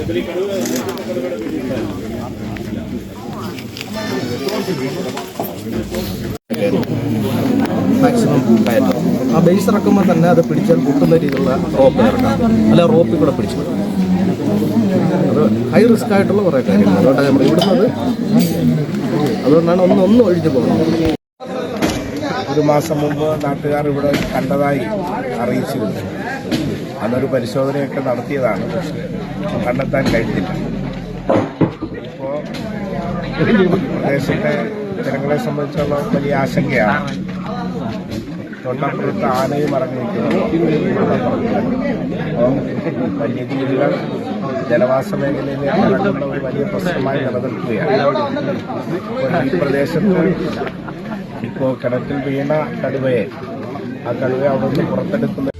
ഇതിലേക്ക് മാക്സിമം കയറ്റം ആ ബേസ് ഇറക്കുമ്പോൾ തന്നെ അത് പിടിച്ചാൽ പൊട്ടുന്ന രീതിയിലുള്ള റോപ്പ് ഇറക്കാം അല്ല റോപ്പിൽ കൂടെ പിടിച്ചു. അത് ഹൈ റിസ്ക് ആയിട്ടുള്ള കുറേ കാര്യങ്ങൾ. അതുകൊണ്ടാണ് നമ്മൾ ഇവിടുന്നത്. അതുകൊണ്ടാണ് ഒന്ന് ഒന്ന് ഒഴിഞ്ഞു പോകുന്നത്. ഒരു മാസം മുമ്പ് നാട്ടുകാർ ഇവിടെ കണ്ടതായി അറിയിച്ചിരുന്നു. അന്നൊരു പരിശോധനയൊക്കെ നടത്തിയതാണ് പക്ഷേ കണ്ടെത്താൻ കഴിഞ്ഞില്ല. ഇപ്പോൾ പ്രദേശത്തെ ജനങ്ങളെ സംബന്ധിച്ചുള്ള വലിയ ആശങ്കയാണ്. തൊട്ടപ്പുറത്ത് ആനയും ഇറങ്ങിയിരിക്കുന്നു ജനവാസ മേഖലയിൽ ഒരു വലിയ പ്രശ്നമായി നിലനിൽക്കുകയാണ്. ഈ പ്രദേശത്ത് ഇപ്പോ കിണറ്റിൽ വീണ കടുവയെ ആ കടുവയെ അവിടെ നിന്ന് പുറത്തെടുക്കുന്ന